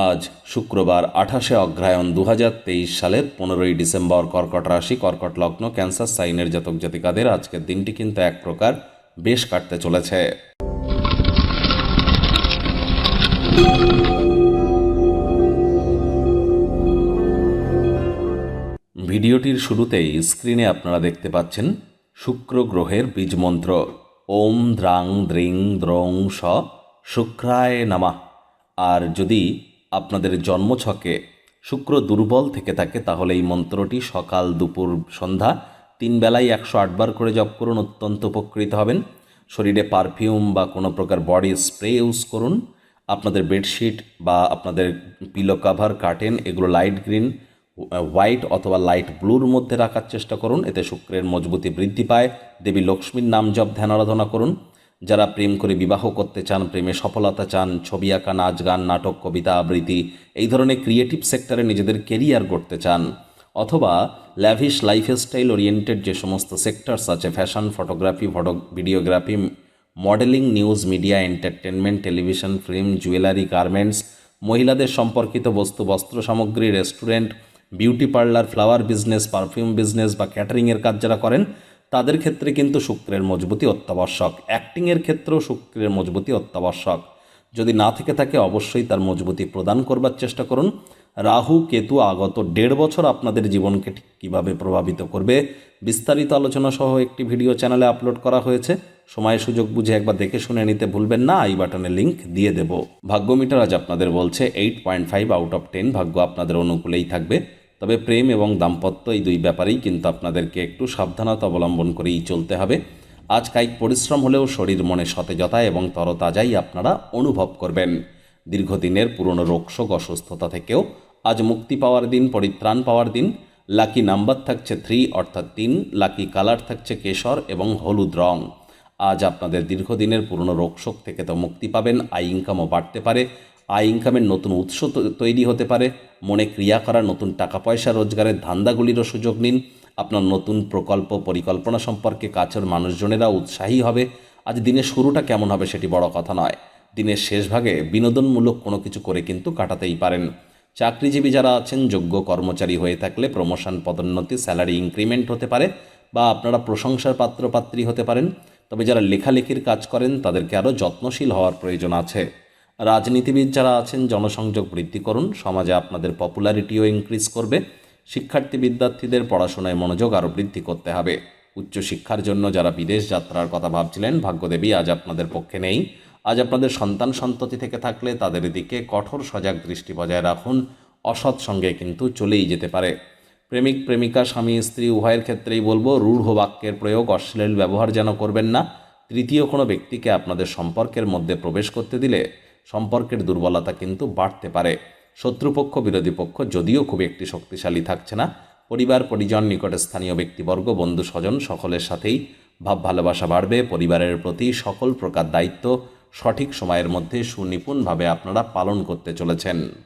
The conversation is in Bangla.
আজ শুক্রবার আঠাশে অগ্রায়ণ দু হাজার তেইশ সালের পনেরোই ডিসেম্বর কর্কট রাশি, কর্কট লগ্ন, ক্যান্সার, সাইনের জাতক জাতিকাদের আজকের দিনটি কিন্তু এক প্রকার বেশ কাটতে চলেছে। ভিডিওটির শুরুতেই স্ক্রিনে আপনারা দেখতে পাচ্ছেন শুক্র গ্রহের বীজমন্ত্র ওম দ্রাং দ্রিং দ্রং স শুক্রায় নামা। আর যদি আপনাদের জন্মছকে শুক্র দুর্বল থেকে থাকে, তাহলে এই মন্ত্রটি সকাল দুপুর সন্ধ্যা তিন বেলায় একশো আটবার করে জপ করুন, অত্যন্ত উপকৃত হবেন। শরীরে পারফিউম বা কোনো প্রকার বডি স্প্রে ইউজ করুন। আপনাদের বেডশিট বা আপনাদের পিলো কাভার কার্টেন এগুলো লাইট গ্রিন হোয়াইট অথবা লাইট ব্লুর মধ্যে রাখার চেষ্টা করুন। এতে শুক্রের মজবুতি বৃদ্ধি পায়। দেবী লক্ষ্মীর নাম জপ, ধ্যান, আরাধনা করুন। যারা প্রেম করে বিবাহ করতে চান, প্রেমে সফলতা চান, ছবি আঁকা, নাচ গান, নাটক, কবিতা, আবৃত্তি, এই ধরনের ক্রিয়েটিভ সেক্টরে নিজেদের কেরিয়ার গড়তে চান। অথবা ল্যাভিশ লাইফস্টাইল ওরিয়েন্টেড যে সমস্ত সেক্টরস আছে fashion photography photo videography modelling news media entertainment television film jewellery garments মহিলাদের সম্পর্কিত বস্তু, বস্ত্র সামগ্রী restaurant beauty parlour flower business perfume business বা ক্যাটারিংয়ের কাজ যারা করেন তাদের ক্ষেত্রে কিন্তু শুক্রের মজবুতি অত্যাবশ্যক। অ্যাক্টিংয়ের ক্ষেত্রেও শুক্রের মজবুতি অত্যাবশ্যক। যদি না থেকে থাকে, অবশ্যই তার মজবুতি প্রদান করবার চেষ্টা করুন। রাহু, কেতু আগত দেড় বছর আপনাদের জীবনকে ঠিক কীভাবে প্রভাবিত করবে, বিস্তারিত আলোচনা সহ একটি ভিডিও চ্যানেলে আপলোড করা হয়েছে। সময় সুযোগ বুঝে একবার দেখে শুনে নিতে ভুলবেন না আই বাটনে লিঙ্ক দিয়ে দেব। ভাগ্য মিটার আজ আপনাদের বলছে eight point five out of ten ভাগ্য আপনাদের অনুকূলেই থাকবে। তবে প্রেম এবং দাম্পত্য এই দুই ব্যাপারেই কিন্তু আপনাদেরকে একটু সাবধানতা অবলম্বন করেই চলতে হবে। আজ কায়িক পরিশ্রম হলেও শরীর মনে সতেজতা এবং তরতাজাই আপনারা অনুভব করবেন। দীর্ঘদিনের পুরনো রোগশোক অসুস্থতা থেকেও আজ মুক্তি পাওয়ার দিন, পরিত্রাণ পাওয়ার দিন। লাকি নাম্বার থাকছে থ্রি, অর্থাৎ তিন। লাকি কালার থাকছে কেশর এবং হলুদ রং। আজ আপনাদের দীর্ঘদিনের পুরনো রোগশোক থেকে তো মুক্তি পাবেন। আয় ইনকামও বাড়তে পারে। আয় ইনকামের নতুন উৎস তৈরি হতে পারে। মনে ক্রিয়া করা, নতুন টাকা পয়সা রোজগারের ধান্দাগুলিরও সুযোগ নিন। আপনার নতুন প্রকল্প পরিকল্পনা সম্পর্কে কাছের মানুষজনেরা উৎসাহী হবে। আজ দিনের শুরুটা কেমন হবে সেটি বড় কথা নয়। দিনের শেষ ভাগে বিনোদনমূলক কোনো কিছু করে কিন্তু কাটাতেই পারেন। চাকরিজীবী যারা আছেন, যোগ্য কর্মচারী হয়ে থাকলে প্রমোশন পদোন্নতি স্যালারি ইনক্রিমেন্ট হতে পারে বা আপনারা প্রশংসার পাত্রপাত্রী হতে পারেন। তবে যারা লেখালেখির কাজ করেন, তাদেরকে আরও যত্নশীল হওয়ার প্রয়োজন আছে। রাজনীতিবিদ যারা আছেন, জনসংযোগ বৃদ্ধি করুন। সমাজে আপনাদের পপুলারিটিও ইনক্রিজ করবে। শিক্ষার্থী বিদ্যার্থীদের পড়াশোনায় মনোযোগ আরও বৃদ্ধি করতে হবে। উচ্চশিক্ষার জন্য যারা বিদেশ যাত্রার কথা ভাবছিলেন, ভাগ্যদেবী আজ আপনাদের পক্ষে নেই। আজ আপনাদের সন্তান সন্ততি থেকে থাকলে তাদের দিকে কঠোর সজাগ দৃষ্টি বজায় রাখুন। অসৎ সঙ্গে কিন্তু চলেই যেতে পারে। প্রেমিক, প্রেমিকা, স্বামী, স্ত্রী, উভয়ের ক্ষেত্রেই বলব, রূঢ় বাক্যের প্রয়োগ অশ্লীল ব্যবহার যেন করবেন না। তৃতীয় কোনো ব্যক্তিকে আপনাদের সম্পর্কের মধ্যে প্রবেশ করতে দিলে সম্পর্কের দুর্বলতা কিন্তু বাড়তে পারে। শত্রুপক্ষ, বিরোধী পক্ষ যদিও খুব একটি শক্তিশালী থাকছে না, পরিবার, পরিজন, নিকটে স্থানীয় ব্যক্তিবর্গ, বন্ধু, স্বজন সকলের সাথেই ভাব ভালোবাসা বাড়বে। পরিবারের প্রতি সকল প্রকার দায়িত্ব সঠিক সময়ের মধ্যে সুনিপুণভাবে আপনারা পালন করতে চলেছেন।